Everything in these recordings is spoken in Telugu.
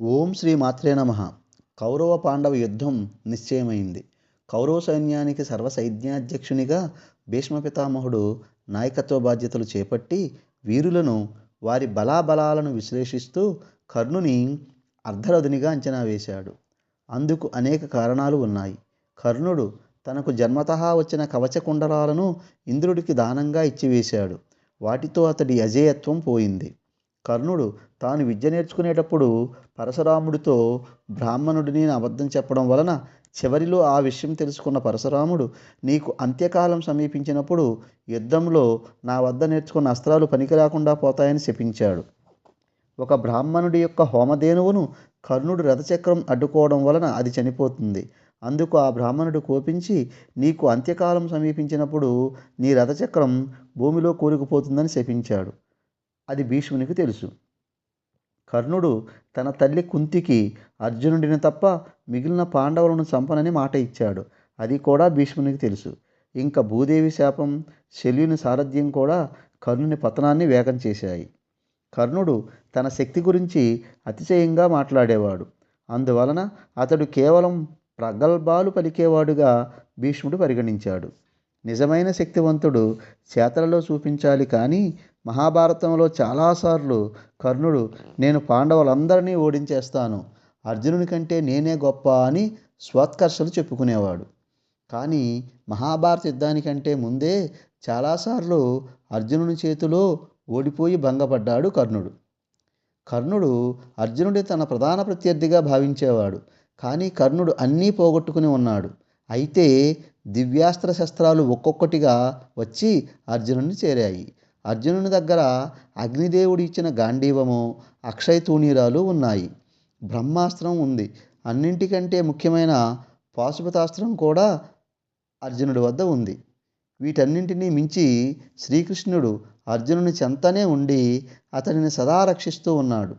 ఓం శ్రీ మాత్రే నమ. కౌరవ పాండవ యుద్ధం నిశ్చయమైంది. కౌరవ సైన్యానికి సర్వ సైన్యాధ్యక్షునిగా భీష్మ పితామహుడు నాయకత్వ బాధ్యతలు చేపట్టి వీరులను వారి బలాబలాలను విశ్లేషిస్తూ కర్ణుని అర్ధరథునిగా అంచనా వేశాడు. అందుకు అనేక కారణాలు ఉన్నాయి. కర్ణుడు తనకు జన్మతః వచ్చిన కవచ కుండలాలను ఇంద్రుడికి దానంగా ఇచ్చివేశాడు. వాటితో అతడి అజేయత్వం పోయింది. కర్ణుడు తాను విద్య నేర్చుకునేటప్పుడు పరశురాముడితో బ్రాహ్మణుడిని అబద్ధం చెప్పడం వలన చివరిలో ఆ విషయం తెలుసుకున్న పరశురాముడు నీకు అంత్యకాలం సమీపించినప్పుడు యుద్ధంలో నా వద్ద నేర్చుకున్న అస్త్రాలు పనికి రాకుండా పోతాయని శపించాడు. ఒక బ్రాహ్మణుడి యొక్క హోమధేనువును కర్ణుడు రథచక్రం అడ్డుకోవడం వలన అది చనిపోతుంది. అందుకు ఆ బ్రాహ్మణుడు కోపించి నీకు అంత్యకాలం సమీపించినప్పుడు నీ రథచక్రం భూమిలో కూరుకుపోతుందని శపించాడు. అది భీష్మునికి తెలుసు. కర్ణుడు తన తల్లి కుంతికి అర్జునుడిని తప్ప మిగిలిన పాండవులను చంపనని మాట ఇచ్చాడు. అది కూడా భీష్మునికి తెలుసు. ఇంకా భూదేవి శాపం శల్యుని సారథ్యం కూడా కర్ణుని పతనాన్ని వేగం చేశాయి. కర్ణుడు తన శక్తి గురించి అతిశయంగా మాట్లాడేవాడు. అందువలన అతడు కేవలం ప్రగల్భాలు పలికేవాడుగా భీష్ముడు పరిగణించాడు. నిజమైన శక్తివంతుడు చేతలలో చూపించాలి కానీ మహాభారతంలో చాలాసార్లు కర్ణుడు నేను పాండవులందరినీ ఓడించేస్తాను. అర్జునుని కంటే నేనే గొప్ప అని స్వోత్కర్షలు చెప్పుకునేవాడు. కానీ మహాభారత యుద్ధానికంటే ముందే చాలాసార్లు అర్జునుని చేతిలో ఓడిపోయి భంగపడ్డాడు కర్ణుడు. కర్ణుడు అర్జునుడి తన ప్రధాన ప్రత్యర్థిగా భావించేవాడు. కానీ కర్ణుడు అన్నీ పోగొట్టుకుని ఉన్నాడు. అయితే దివ్యాస్త్ర శస్త్రాలు ఒక్కొక్కటిగా వచ్చి అర్జునుడిని చేరాయి. అర్జునుని దగ్గర అగ్నిదేవుడు ఇచ్చిన గాంధీవము అక్షయ తూణీరాలు ఉన్నాయి. బ్రహ్మాస్త్రం ఉంది. అన్నింటికంటే ముఖ్యమైన పాశుపతాస్త్రం కూడా అర్జునుడి వద్ద ఉంది. వీటన్నింటినీ మించి శ్రీకృష్ణుడు అర్జునుని చెంతనే ఉండి అతనిని సదా రక్షిస్తూ ఉన్నాడు.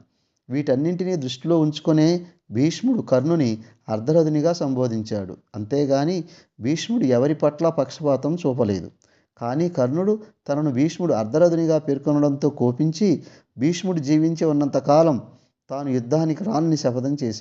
వీటన్నింటినీ దృష్టిలో ఉంచుకొనే భీష్ముడు కర్ణుని అర్ధరథునిగా సంబోధించాడు. అంతేగాని భీష్ముడు ఎవరి పట్ల పక్షపాతం చూపలేదు. కానీ కర్ణుడు తనను భీష్ముడు అర్ధరథునిగా పేర్కొనడంతో కోపించి భీష్ముడు జీవించి ఉన్నంతకాలం తాను యుద్ధానికి రానని శపథం చేశాడు.